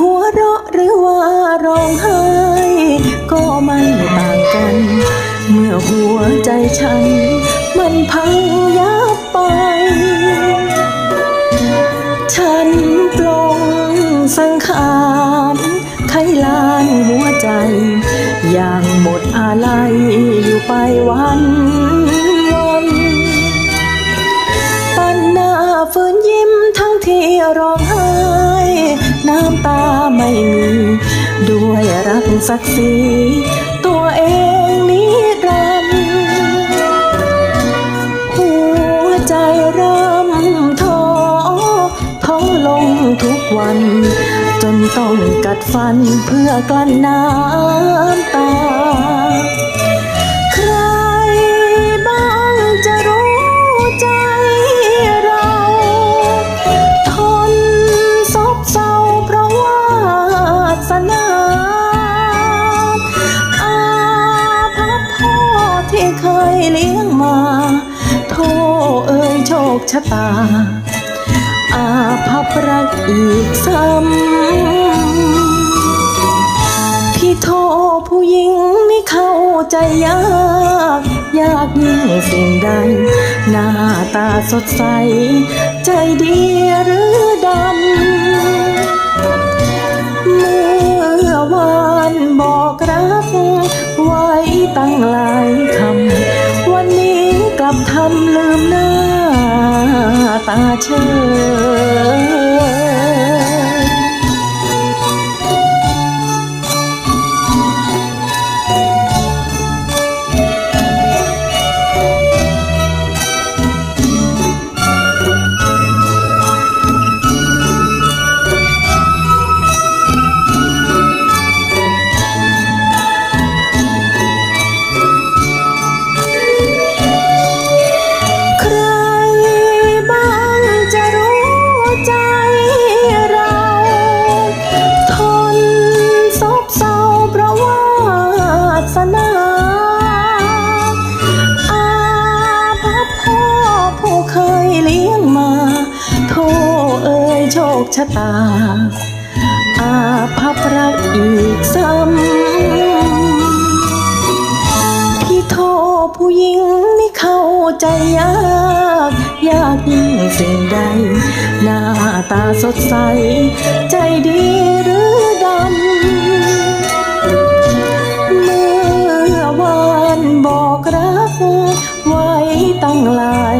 หัวเราะหรือว่าร้องไห้ ก็มันไม่ต่างกัน เมื่อหัวใจฉัน มันพังยับไป ฉันปลงสังขารไขลานหัวใจ อย่างหมดอะไรอยู่ไปวันวันปันหน้าฝืนยิ้มทั้งที่ร้องไห้ ไม่มี ด้วยรักศักดิ์ศรีตัวเองนี้รันหัวใจเริ่มท้อท้อลงทุกวัน จนต้องกัดฟันเพื่อกลั้นน้ำ คชะตา อาภัพรักอีกซ้ำพี่โทผู้หญิงไม่เข้าใจยาก ยากยิ่งสิ่งใด หน้าตาสดใส ใจดีหรือดำ เมื่อวานบอกรัก ไว้ตั้งหลายคำ วันนี้กลับทำลืมหน้า ตาเชย คชะตา อาภัพรักอีกซ้ำพี่โทผู้หญิงนี่เข้าใจยาก ยากยิ่งสิ่งใด หน้าตาสดใส ใจดีหรือดำ เมื่อวานบอกรัก ไว้ตั้งหลาย